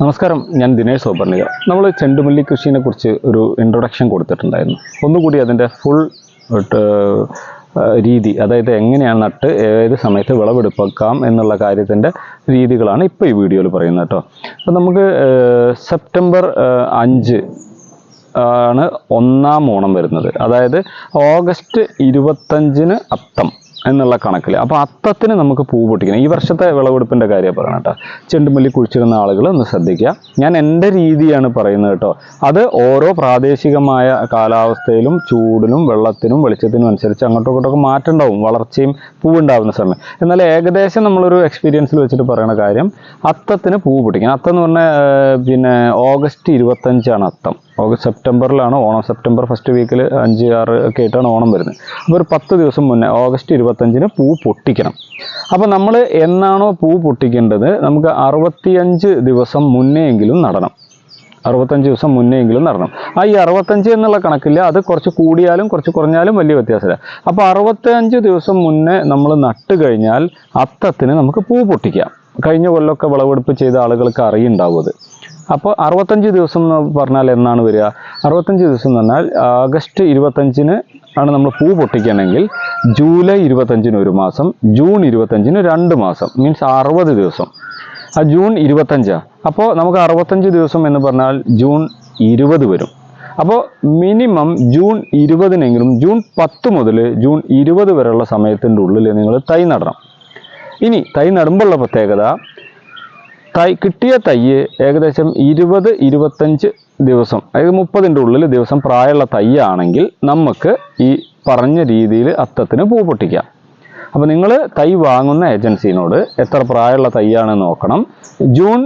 നമസ്കാരം ഞാൻ ദിനേശ് സോപർണിക. നമ്മൾ ചെണ്ടുമല്ലി കൃഷിനെ കുറിച്ച് ഒരു ഇൻട്രൊഡക്ഷൻ കൊടുത്തിട്ടുണ്ടായിരുന്നു. ഒന്നുകൂടി അതിന്റെ ഫുൾ രീതി അതായത് എങ്ങനെയാണ് നട്ട് ഏത് സമയത്ത് വിളവെടുപ്പിക്കാം എന്നുള്ള കാര്യത്തിന്റെ രീതികളാണ് ഇപ്പോൾ ഈ വീഡിയോയിൽ പറയുന്നത് കേട്ടോ. അപ്പോൾ നമുക്ക് സെപ്റ്റംബർ അഞ്ച് ആണ് ഒന്നാം ഓണം വരുന്നത്. അതായത് ഓഗസ്റ്റ് ഇരുപത്തഞ്ചിന് അത്തം. എന്നുള്ള കണക്കിൽ അപ്പോൾ അത്തത്തിന് നമുക്ക് പൂ പൊട്ടിക്കണം. ഈ വർഷത്തെ വിളവെടുപ്പിന്റെ കാര്യം പറയണം കേട്ടോ. ചെണ്ടുമല്ലി കുഴിച്ചിടുന്ന ആളുകൾ ഒന്ന് ശ്രദ്ധിക്കുക. ഞാൻ എന്റെ രീതിയാണ് പറയുന്നത് കേട്ടോ. അത് ഓരോ പ്രാദേശികമായ കാലാവസ്ഥയിലും ചൂടിനും വെള്ളത്തിനും വെളിച്ചത്തിനും അനുസരിച്ച് അങ്ങോട്ടും ഇങ്ങോട്ടൊക്കെ മാറ്റം ഉണ്ടാവും. വളർച്ചയും പൂവുണ്ടാവുന്ന സമയം. എന്നാൽ ഏകദേശം നമ്മളൊരു എക്സ്പീരിയൻസിൽ വെച്ചിട്ട് പറയുന്ന കാര്യം അത്തത്തിന് പൂ പൊട്ടിക്കണം. അത്തം എന്ന് പറഞ്ഞാൽ പിന്നെ ഓഗസ്റ്റ് ഇരുപത്തഞ്ചാണ് അത്തം. ഓഗസ്റ്റ് സെപ്റ്റംബറിലാണ് ഓണം. സെപ്റ്റംബർ ഫസ്റ്റ് വീക്കിൽ അഞ്ച് ആറ് ഒക്കെ ആയിട്ടാണ് ഓണം വരുന്നത്. അപ്പോൾ ഒരു പത്ത് ദിവസം മുന്നേ ഓഗസ്റ്റ് ഇരുപത്തഞ്ചിന് പൂ പൊട്ടിക്കണം. അപ്പോൾ നമ്മൾ എന്നാണോ പൂ പൊട്ടിക്കേണ്ടത്? നമുക്ക് അറുപത്തിയഞ്ച് ദിവസം മുന്നെയെങ്കിലും നടണം. അറുപത്തഞ്ച് ദിവസം മുന്നെയെങ്കിലും നടണം. ആ ഈ അറുപത്തഞ്ച് എന്നുള്ള കണക്കില്ല അത് കുറച്ച് കൂടിയാലും കുറച്ച് കുറഞ്ഞാലും വലിയ വ്യത്യാസമില്ല. അപ്പോൾ അറുപത്തഞ്ച് ദിവസം മുന്നേ നമ്മൾ നട്ട് കഴിഞ്ഞാൽ അത്തത്തിന് നമുക്ക് പൂ പൊട്ടിക്കാം. കഴിഞ്ഞ കൊല്ലമൊക്കെ വിളവെടുപ്പ് ചെയ്ത ആളുകൾക്ക് അറിയുണ്ടാവും അത്. അപ്പോൾ അറുപത്തഞ്ച് ദിവസം എന്ന് പറഞ്ഞാൽ എന്നാണ് വരിക? അറുപത്തഞ്ച് ദിവസം എന്ന് പറഞ്ഞാൽ ആഗസ്റ്റ് ഇരുപത്തഞ്ചിന് ആണ് നമ്മൾ പൂ പൊട്ടിക്കണമെങ്കിൽ ജൂലൈ ഇരുപത്തഞ്ചിന് ഒരു മാസം ജൂൺ ഇരുപത്തഞ്ചിന് രണ്ട് മാസം മീൻസ് അറുപത് ദിവസം. ആ ജൂൺ ഇരുപത്തഞ്ചാണ് അപ്പോൾ നമുക്ക് അറുപത്തഞ്ച് ദിവസം എന്ന് പറഞ്ഞാൽ ജൂൺ ഇരുപത് വരും. അപ്പോൾ മിനിമം ജൂൺ ഇരുപതിനെങ്കിലും ജൂൺ പത്ത് മുതൽ ജൂൺ ഇരുപത് വരെയുള്ള സമയത്തിന്റെ ഉള്ളിൽ നിങ്ങൾ തൈ നടണം. ഇനി തൈ നടുമ്പോഴുള്ള പ്രത്യേകത തൈ കിട്ടിയ തൈ ഏകദേശം ഇരുപത് ഇരുപത്തഞ്ച് ദിവസം അതായത് മുപ്പതിന്റെ ഉള്ളിൽ ദിവസം പ്രായമുള്ള തൈ ആണെങ്കിൽ നമുക്ക് ഈ പറഞ്ഞ രീതിയിൽ അത്തത്തിന് പൂ പൊട്ടിക്കാം. അപ്പോൾ നിങ്ങൾ തൈ വാങ്ങുന്ന ഏജൻസിനോട് എത്ര പ്രായമുള്ള തൈയാണ് നോക്കണം. ജൂൺ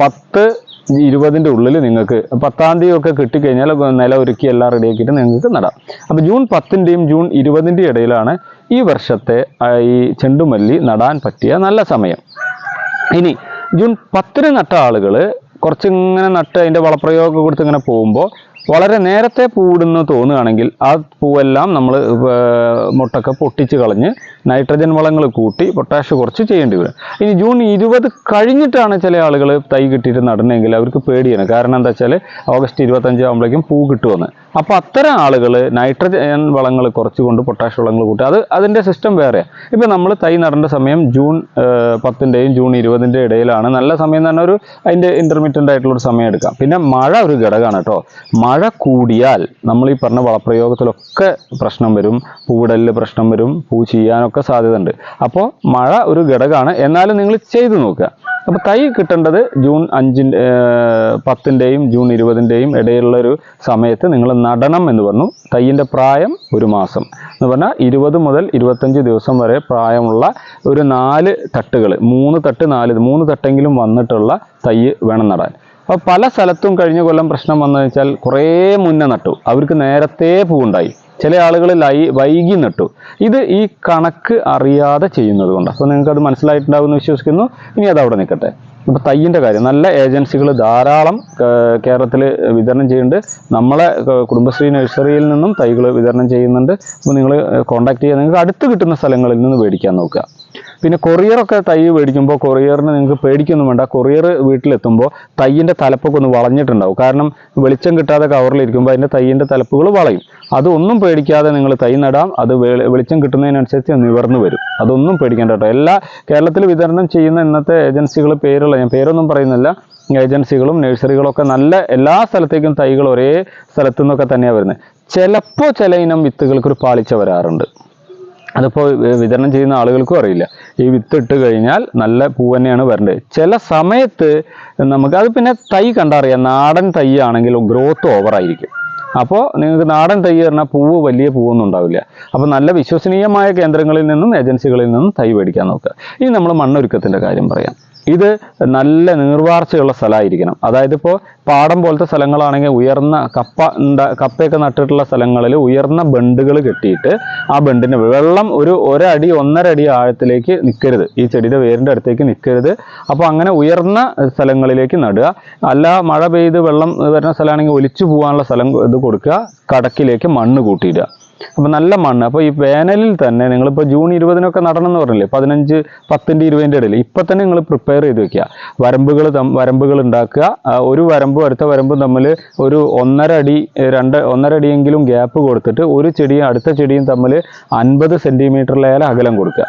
പത്ത് ഇരുപതിന്റെ ഉള്ളിൽ നിങ്ങൾക്ക് പത്താം തീയതി ഒക്കെ കിട്ടിക്കഴിഞ്ഞാൽ നില ഒരുക്കി എല്ലാം റെഡിയാക്കിയിട്ട് നിങ്ങൾക്ക് നടാം. അപ്പോൾ ജൂൺ പത്തിന്റെയും ജൂൺ ഇരുപതിന്റെയും ഇടയിലാണ് ഈ വർഷത്തെ ഈ ചെണ്ടുമല്ലി നടാൻ പറ്റിയ നല്ല സമയം. ഇനി ജൂൺ പത്തിന് നട്ട ആളുകൾ കുറച്ചിങ്ങനെ നട്ട് അതിന്റെ വളപ്രയോഗം കൊടുത്ത് ഇങ്ങനെ പോകുമ്പോൾ വളരെ നേരത്തെ പൂവിടുന്നു തോന്നുകയാണെങ്കിൽ ആ പൂവെല്ലാം നമ്മൾ മുട്ടൊക്കെ പൊട്ടിച്ച് കളഞ്ഞ് നൈട്രജൻ വളങ്ങൾ കൂട്ടി പൊട്ടാഷ് കുറച്ച് ചെയ്യേണ്ടി വരും. ഇനി ജൂൺ ഇരുപത് കഴിഞ്ഞിട്ടാണ് ചില ആളുകൾ തൈ കിട്ടിയിട്ട് നടണമെങ്കിൽ അവർക്ക് പേടിയാണ്. കാരണം എന്താ വെച്ചാൽ ഓഗസ്റ്റ് ഇരുപത്തഞ്ച് ആകുമ്പോഴേക്കും പൂ കിട്ടുമെന്ന്. അപ്പോൾ അത്തരം ആളുകൾ നൈട്രജൻ വളങ്ങൾ കുറച്ച് കൊണ്ട് പൊട്ടാഷ് വളങ്ങൾ കൂട്ടി അത് അതിന്റെ സിസ്റ്റം വേറെ ഇപ്പം നമ്മൾ തൈ നടേണ്ട സമയം ജൂൺ പത്തിന്റെയും ജൂൺ ഇരുപതിന്റെ ഇടയിലാണ്. നല്ല സമയം തന്നെ ഒരു അതിന്റെ ഇന്റർമീഡിയന്റ് ആയിട്ടുള്ള ഒരു സമയം എടുക്കാം. പിന്നെ മഴ ഒരു ഘടകമാണ് കേട്ടോ. മഴ കൂടിയാൽ നമ്മൾ ഈ പറഞ്ഞ വളപ്രയോഗത്തിലൊക്കെ പ്രശ്നം വരും. പൂവിടലിൽ പ്രശ്നം വരും. പൂ ചെയ്യാനൊക്കെ സാധ്യത ഉണ്ട് അപ്പോൾ മഴ ഒരു ഘടകമാണ്. എന്നാലും നിങ്ങൾ ചെയ്തു നോക്കുക. അപ്പോൾ തൈ കിട്ടേണ്ടത് ജൂൺ അഞ്ചിന്റെ പത്തിന്റെയും ജൂൺ ഇരുപതിന്റെയും ഇടയിലുള്ള ഒരു സമയത്ത് നിങ്ങൾ നടണം എന്ന് പറഞ്ഞു. തൈയിന്റെ പ്രായം ഒരു മാസം എന്ന് പറഞ്ഞാൽ ഇരുപത് മുതൽ ഇരുപത്തഞ്ച് ദിവസം വരെ പ്രായമുള്ള ഒരു നാല് തട്ടുകൾ മൂന്ന് തട്ട് നാല് മൂന്ന് തട്ടെങ്കിലും വന്നിട്ടുള്ള തൈ വേണം നടാൻ. അപ്പോൾ പല സ്ഥലത്തും കഴിഞ്ഞ കൊല്ലം പ്രശ്നം വന്നു വെച്ചാൽ കുറേ മുന്നേ നട്ടു. അവർക്ക് നേരത്തെ പൂവുണ്ടായി ചില ആളുകൾ ലൈ വൈകി നട്ടു. ഇത് ഈ കണക്ക് അറിയാതെ ചെയ്യുന്നത് കൊണ്ട് അപ്പോൾ നിങ്ങൾക്ക് അത് മനസ്സിലായിട്ടുണ്ടാവുമെന്ന് വിശ്വസിക്കുന്നു. ഇനി അത് അവിടെ നിൽക്കട്ടെ. ഇപ്പോൾ തയ്യിന്റെ കാര്യം. നല്ല ഏജൻസികൾ ധാരാളം കേരളത്തിൽ വിതരണം ചെയ്യുന്നുണ്ട്. നമ്മളെ കുടുംബശ്രീ നഴ്സറിയിൽ നിന്നും തൈകൾ വിതരണം ചെയ്യുന്നുണ്ട്. അപ്പോൾ നിങ്ങൾ കോൺടാക്ട് ചെയ്യുക. നിങ്ങൾക്ക് അടുത്ത് കിട്ടുന്ന സ്ഥലങ്ങളിൽ നിന്ന് മേടിക്കാൻ നോക്കുക. പിന്നെ കൊറിയറൊക്കെ തൈ മേടിക്കുമ്പോൾ കൊറിയറിന് നിങ്ങൾക്ക് പേടിക്കൊന്നും വേണ്ട. കൊറിയർ വീട്ടിലെത്തുമ്പോൾ തൈയിന്റെ തലപ്പൊക്കെ ഒന്ന് വളഞ്ഞിട്ടുണ്ടാവും. കാരണം വെളിച്ചം കിട്ടാതെ കവറിലിരിക്കുമ്പോൾ അതിന്റെ തൈയിന്റെ തലപ്പുകൾ വളയും. അതൊന്നും പേടിക്കാതെ നിങ്ങൾ തൈ നടാം. അത് വെളി- വെളിച്ചം കിട്ടുന്നതിനനുസരിച്ച് നിവർന്നു വരും. അതൊന്നും പേടിക്കേണ്ട കേട്ടോ. എല്ലാ കേരളത്തിൽ വിതരണം ചെയ്യുന്ന ഇന്നത്തെ ഏജൻസികൾ പേരുള്ള ഞാൻ പേരൊന്നും പറയുന്നില്ല. ഏജൻസികളും നഴ്സറികളൊക്കെ നല്ല എല്ലാ സ്ഥലത്തേക്കും തൈകൾ ഒരേ സ്ഥലത്തു നിന്നൊക്കെ തന്നെയാണ് വരുന്നത്. ചിലപ്പോൾ ചില ഇനം വിത്തുകൾക്ക് ഒരു പാളിച്ച വരാറുണ്ട്. അതിപ്പോൾ വിതരണം ചെയ്യുന്ന ആളുകൾക്കും അറിയില്ല. ഈ വിത്ത് ഇട്ട് കഴിഞ്ഞാൽ നല്ല പൂ തന്നെയാണ് വരേണ്ടത്. ചില സമയത്ത് നമുക്ക് അത് പിന്നെ തൈ കണ്ടറിയാം. നാടൻ തൈ ആണെങ്കിൽ ഗ്രോത്ത് ഓവറായിരിക്കും. അപ്പോൾ നിങ്ങൾക്ക് നാടൻ തൈ പറഞ്ഞാൽ പൂവ് വലിയ പൂവൊന്നും ഉണ്ടാവില്ല. അപ്പോൾ നല്ല വിശ്വസനീയമായ കേന്ദ്രങ്ങളിൽ നിന്നും ഏജൻസികളിൽ നിന്നും തൈ മേടിക്കാൻ നോക്കുക. ഇനി നമ്മൾ മണ്ണൊരുക്കത്തിന്റെ കാര്യം പറയാം. ഇത് നല്ല നീർവാർച്ചയുള്ള സ്ഥലമായിരിക്കണം. അതായത് ഇപ്പോൾ പാടം പോലത്തെ സ്ഥലങ്ങളാണെങ്കിൽ ഉയർന്ന കപ്പ കപ്പയൊക്കെ നട്ടിട്ടുള്ള സ്ഥലങ്ങളിൽ ഉയർന്ന ബണ്ടുകൾ കെട്ടിയിട്ട് ആ ബണ്ടിന് വെള്ളം ഒരു ഒരടി ഒന്നര അടി ആഴത്തിലേക്ക് നിൽക്കരുത് ഈ ചെടിയുടെ വേരിന്റെ അടുത്തേക്ക് നിൽക്കരുത് അപ്പോൾ അങ്ങനെ ഉയർന്ന സ്ഥലങ്ങളിലേക്ക് നടുക. അല്ല മഴ പെയ്ത് വെള്ളം വരുന്ന സ്ഥലമാണെങ്കിൽ ഒലിച്ചു പോകാനുള്ള സ്ഥലം ഇത് കൊടുക്കുക. കടക്കിലേക്ക് മണ്ണ് കൂട്ടിയിടുക. അപ്പോൾ നല്ല മണ്ണ്. അപ്പോൾ ഈ വേനലിൽ തന്നെ നിങ്ങളിപ്പോൾ ജൂൺ ഇരുപതിനൊക്കെ എന്ന് പറഞ്ഞില്ലേ പതിനഞ്ച് പത്തിന്റെ ഇരുപതിന്റെ ഇടയിൽ. ഇപ്പം തന്നെ നിങ്ങൾ പ്രിപ്പയർ ചെയ്ത് വെക്കുക. വരമ്പുകൾ വരമ്പുകൾ ഉണ്ടാക്കുക. ഒരു വരമ്പും അടുത്ത വരമ്പും തമ്മിൽ ഒരു ഒന്നര അടി രണ്ട് ഒന്നര അടിയെങ്കിലും ഗ്യാപ്പ് കൊടുത്തിട്ട് ഒരു ചെടിയും അടുത്ത ചെടിയും തമ്മിൽ അൻപത് സെന്റിമീറ്ററിലേറെ അകലം കൊടുക്കുക.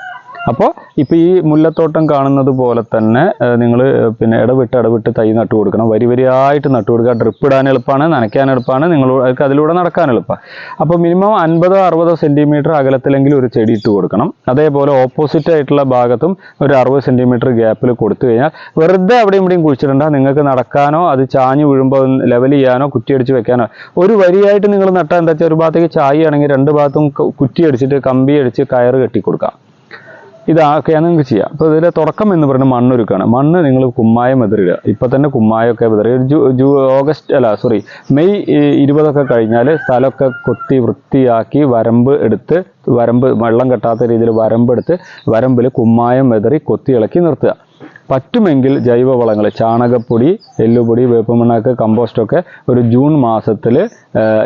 അപ്പോൾ ഇപ്പോൾ ഈ മുല്ലത്തോട്ടം കാണുന്നത് പോലെ തന്നെ നിങ്ങൾ പിന്നെ ഇടവിട്ട് ഇടവിട്ട് തൈ നട്ടു കൊടുക്കണം. വരി വരിയായിട്ട് നട്ടു കൊടുക്കുക. ഡ്രിപ്പ് ഇടാൻ എളുപ്പമാണ് നനയ്ക്കാൻ എളുപ്പമാണ് നിങ്ങൾ അതിലൂടെ നടക്കാൻ എളുപ്പമാണ് അപ്പോൾ മിനിമം അൻപതോ അറുപതോ സെന്റിമീറ്റർ അകലത്തിലെങ്കിലും ഒരു ചെടി ഇട്ട് കൊടുക്കണം. അതേപോലെ ഓപ്പോസിറ്റ് ആയിട്ടുള്ള ഭാഗത്തും ഒരു അറുപത് സെന്റിമീറ്റർ ഗ്യാപ്പിൽ കൊടുത്തു കഴിഞ്ഞാൽ വെറുതെ അവിടെയും ഇവിടെയും കുഴിച്ചിടണ്ട. നിങ്ങൾക്ക് നടക്കാനോ അത് ചാഞ്ഞു വീഴുമ്പോൾ ലെവൽ ചെയ്യാനോ കുറ്റിയടിച്ച് വെക്കാനോ ഒരു വരിയായിട്ട് നിങ്ങൾ നട്ടാൽ എന്താ വെച്ചാൽ ഒരു ഭാഗത്തേക്ക് ചായ ആണെങ്കിൽ രണ്ട് ഭാഗത്തും കുറ്റിയടിച്ചിട്ട് കമ്പി അടിച്ച് കയറ് കെട്ടി കൊടുക്കാം ഇതൊക്കെയാണ് നിങ്ങൾക്ക് ചെയ്യാം. അപ്പോൾ ഇതിലെ തുടക്കം എന്ന് പറയുന്നത് മണ്ണൊരുക്കാണ്. മണ്ണ് നിങ്ങൾ കുമ്മായം എതിരിടുക ഇപ്പം തന്നെ കുമ്മായമൊക്കെ എതിരുക ജൂ ജൂ ഓഗസ്റ്റ് അല്ല സോറി മെയ് ഇരുപതൊക്കെ കഴിഞ്ഞാൽ സ്ഥലമൊക്കെ കൊത്തി വൃത്തിയാക്കി വരമ്പ് എടുത്ത് വരമ്പ് വെള്ളം കെട്ടാത്ത രീതിയിൽ വരമ്പെടുത്ത് വരമ്പിൽ കുമ്മായം എതിറി കൊത്തി ഇളക്കി നിർത്തുക. പറ്റുമെങ്കിൽ ജൈവവളങ്ങൾ ചാണകപ്പൊടി എല്ലുപൊടി വേപ്പമണ്ണാക്ക് കമ്പോസ്റ്റൊക്കെ ഒരു ജൂൺ മാസത്തിൽ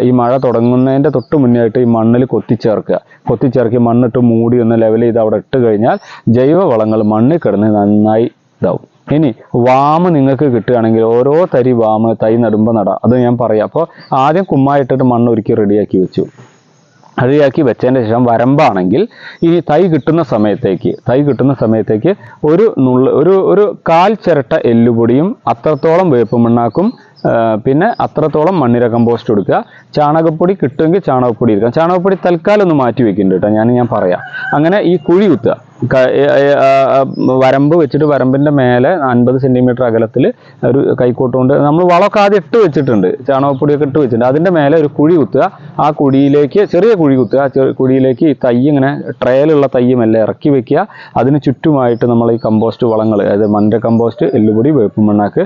ഈ മഴ തുടങ്ങുന്നതിന്റെ തൊട്ട് മുന്നേ ആയിട്ട് ഈ മണ്ണിൽ കൊത്തിച്ചേർക്കുക. കൊത്തിച്ചേർക്കി മണ്ണിട്ട് മൂടി ഒന്ന് ലെവൽ ചെയ്ത് അവിടെ ഇട്ട് കഴിഞ്ഞാൽ ജൈവവളങ്ങൾ മണ്ണിൽ കിടന്ന് നന്നായി ഇതാവും. ഇനി വാമ നിങ്ങൾക്ക് കിട്ടുകയാണെങ്കിൽ ഓരോ തരി വാമ തൈ നടുമ്പോൾ നടാം. അത് ഞാൻ പറയാം. അപ്പോൾ ആദ്യം കുമ്മായിട്ടിട്ട് മണ്ണ് ഒരുക്കി റെഡിയാക്കി വെച്ചു. റെഡിയാക്കി വെച്ചതിന് ശേഷം വരമ്പാണെങ്കിൽ ഈ തൈ കിട്ടുന്ന സമയത്തേക്ക് തൈ കിട്ടുന്ന സമയത്തേക്ക് ഒരു നുള്ള ഒരു ഒരു കാൽ ചിരട്ട എല്ലുപൊടിയും അത്രത്തോളം വേപ്പ് മണ്ണാക്കും പിന്നെ അത്രത്തോളം മണ്ണിര കമ്പോസ്റ്റ് കൊടുക്കുക. ചാണകപ്പൊടി കിട്ടുമെങ്കിൽ ചാണകപ്പൊടി എടുക്കാം ചാണകപ്പൊടി തൽക്കാലം ഒന്ന് മാറ്റി വെക്കുന്നുണ്ട് കേട്ടോ ഞാൻ ഞാൻ പറയാം. അങ്ങനെ ഈ കുഴി കുത്തുക. വരമ്പ് വെച്ചിട്ട് വരമ്പിന്റെ മേലെ അൻപത് സെന്റിമീറ്റർ അകലത്തിൽ ഒരു കൈക്കോട്ട് കൊണ്ട് നമ്മൾ വളമൊക്കെ ആദ്യം ഇട്ട് വെച്ചിട്ടുണ്ട്. ചാണകപ്പൊടിയൊക്കെ ഇട്ട് വെച്ചിട്ടുണ്ട്. അതിന്റെ മേലെ ഒരു കുഴി കുത്തുക. ആ കുഴിയിലേക്ക് ചെറിയ കുഴി കുത്തുക. ആ കുഴിയിലേക്ക് ഈ തൈ ഇങ്ങനെ ട്രയലുള്ള തൈ മെല്ലെ ഇറക്കി വെക്കുക. അതിന് ചുറ്റുമായിട്ട് നമ്മൾ ഈ കമ്പോസ്റ്റ് വളങ്ങൾ അതായത് മണ്ട കമ്പോസ്റ്റ് എല്ലുപൊടി വേപ്പുമണ്ണാക്ക്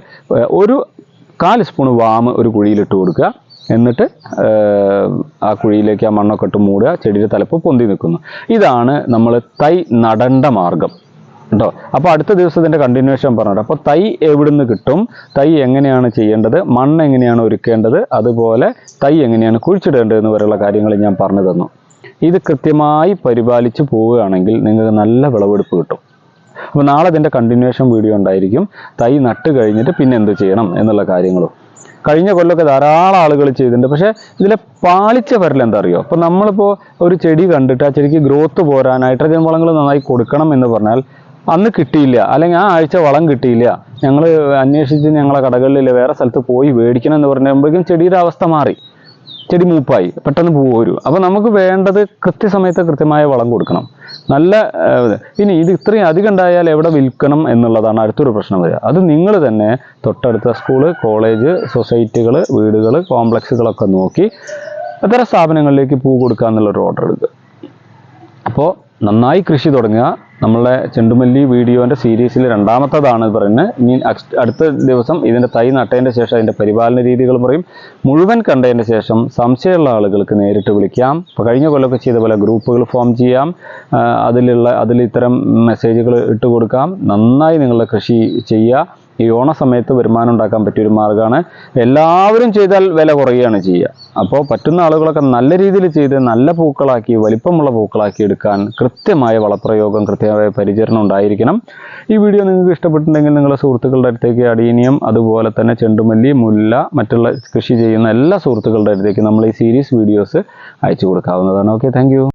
ഒരു കാൽ സ്പൂൺ വാമ് ഒരു കുഴിയിലിട്ട് കൊടുക്കുക. എന്നിട്ട് ആ കുഴിയിലേക്ക് ആ മണ്ണൊക്കെ ഇട്ട് മൂടുക. ചെടിയുടെ തലപ്പ് പൊന്തി നിൽക്കുന്നു. ഇതാണ് നമ്മൾ തൈ നടണ്ട മാർഗം. കേട്ടോ അപ്പോൾ അടുത്ത ദിവസത്തിന്റെ കണ്ടിന്യൂഷൻ പറഞ്ഞിട്ട് അപ്പോൾ തൈ എവിടുന്ന് കിട്ടും? തൈ എങ്ങനെയാണ് ചെയ്യേണ്ടത്? മണ്ണ് എങ്ങനെയാണ് ഒരുക്കേണ്ടത്? അതുപോലെ തൈ എങ്ങനെയാണ് കുഴിച്ചിടേണ്ടത് എന്ന് വരെയുള്ള കാര്യങ്ങൾ ഞാൻ പറഞ്ഞു തന്നു. ഇത് കൃത്യമായി പരിപാലിച്ച് പോവുകയാണെങ്കിൽ നിങ്ങൾക്ക് നല്ല വിളവെടുപ്പ് കിട്ടും. അപ്പോൾ നാളെ ഇതിന്റെ കണ്ടിന്യൂഷൻ വീഡിയോ ഉണ്ടായിരിക്കും. തൈ നട്ട് കഴിഞ്ഞിട്ട് പിന്നെ എന്ത് ചെയ്യണം എന്നുള്ള കാര്യങ്ങളും. കഴിഞ്ഞ കൊല്ലമൊക്കെ ധാരാളം ആളുകൾ ചെയ്തിട്ടുണ്ട്. പക്ഷേ ഇതിലെ പാളിച്ച വരൽ എന്താ അറിയോ അപ്പോൾ നമ്മളിപ്പോൾ ഒരു ചെടി കണ്ടിട്ട് ആ ചെടിക്ക് ഗ്രോത്ത് പോരാൻ നൈട്രജൻ വളങ്ങൾ നന്നായി കൊടുക്കണം എന്ന് പറഞ്ഞാൽ അന്ന് കിട്ടിയില്ല. അല്ലെങ്കിൽ ആ ആഴ്ച വളം കിട്ടിയില്ല. ഞങ്ങൾ അന്വേഷിച്ച് ഞങ്ങളെ കടകളിൽ വേറെ സ്ഥലത്ത് പോയി മേടിക്കണം എന്ന് പറയുമ്പോഴേക്കും ചെടിയുടെ അവസ്ഥ മാറി. ചെടി മൂപ്പായി. പെട്ടെന്ന് പൂ വരും. അപ്പോൾ നമുക്ക് വേണ്ടത് കൃത്യസമയത്ത് കൃത്യമായ വളം കൊടുക്കണം. നല്ല. ഇനി ഇത് ഇത്രയും അധികം ഉണ്ടായാൽ എവിടെ വിൽക്കണം എന്നുള്ളതാണ് അടുത്തൊരു പ്രശ്നം വരിക അത് നിങ്ങൾ തന്നെ തൊട്ടടുത്ത സ്കൂൾ കോളേജ് സൊസൈറ്റികൾ വീടുകൾ കോംപ്ലക്സുകളൊക്കെ നോക്കി അത്തരം സ്ഥാപനങ്ങളിലേക്ക് പൂ കൊടുക്കുക എന്നുള്ളൊരു ഓർഡർ എടുക്കുക അപ്പോൾ നന്നായി കൃഷി തുടങ്ങുക നമ്മളെ ചെണ്ടുമല്ലി വീഡിയോന്റെ സീരീസിൽ രണ്ടാമത്തതാണ് പറയുന്നത്. ഇനി അടുത്ത ദിവസം ഇതിന്റെ തൈ നട്ടതിന്റെ ശേഷം അതിന്റെ പരിപാലന രീതികളും പറയും. മുഴുവൻ കണ്ടതിന്റെ ശേഷം സംശയമുള്ള ആളുകൾക്ക് നേരിട്ട് വിളിക്കാം. ഇപ്പോൾ കഴിഞ്ഞ കൊല്ലമൊക്കെ ചെയ്ത പോലെ ഗ്രൂപ്പുകൾ ഫോം ചെയ്യാം. അതിലുള്ള അതിൽ ഇത്തരം മെസ്സേജുകൾ ഇട്ട് കൊടുക്കാം. നന്നായി നിങ്ങളുടെ കൃഷി ചെയ്യുക. ഈ ഓണസമയത്ത് വരുമാനം ഉണ്ടാക്കാൻ പറ്റിയ ഒരു മാർഗമാണ്. എല്ലാവരും ചെയ്താൽ വില കുറയുകയാണ് ചെയ്യുക. അപ്പോൾ പറ്റുന്ന ആളുകളൊക്കെ നല്ല രീതിയിൽ ചെയ്ത് നല്ല പൂക്കളാക്കി വലിപ്പമുള്ള പൂക്കളാക്കി എടുക്കാൻ കൃത്യമായ വളപ്രയോഗം കൃത്യമായ പരിചരണം ഉണ്ടായിരിക്കണം. ഈ വീഡിയോ നിങ്ങൾക്ക് ഇഷ്ടപ്പെട്ടിട്ടുണ്ടെങ്കിൽ നിങ്ങളുടെ സുഹൃത്തുക്കളുടെ അടുത്തേക്ക് അടീനിയം അതുപോലെ തന്നെ ചെണ്ടുമല്ലി മുല്ല മറ്റുള്ള കൃഷി ചെയ്യുന്ന എല്ലാ സുഹൃത്തുക്കളുടെ അടുത്തേക്ക് നമ്മൾ ഈ സീരീസ് വീഡിയോസ് അയച്ചു കൊടുക്കാവുന്നതാണ്. Okay thank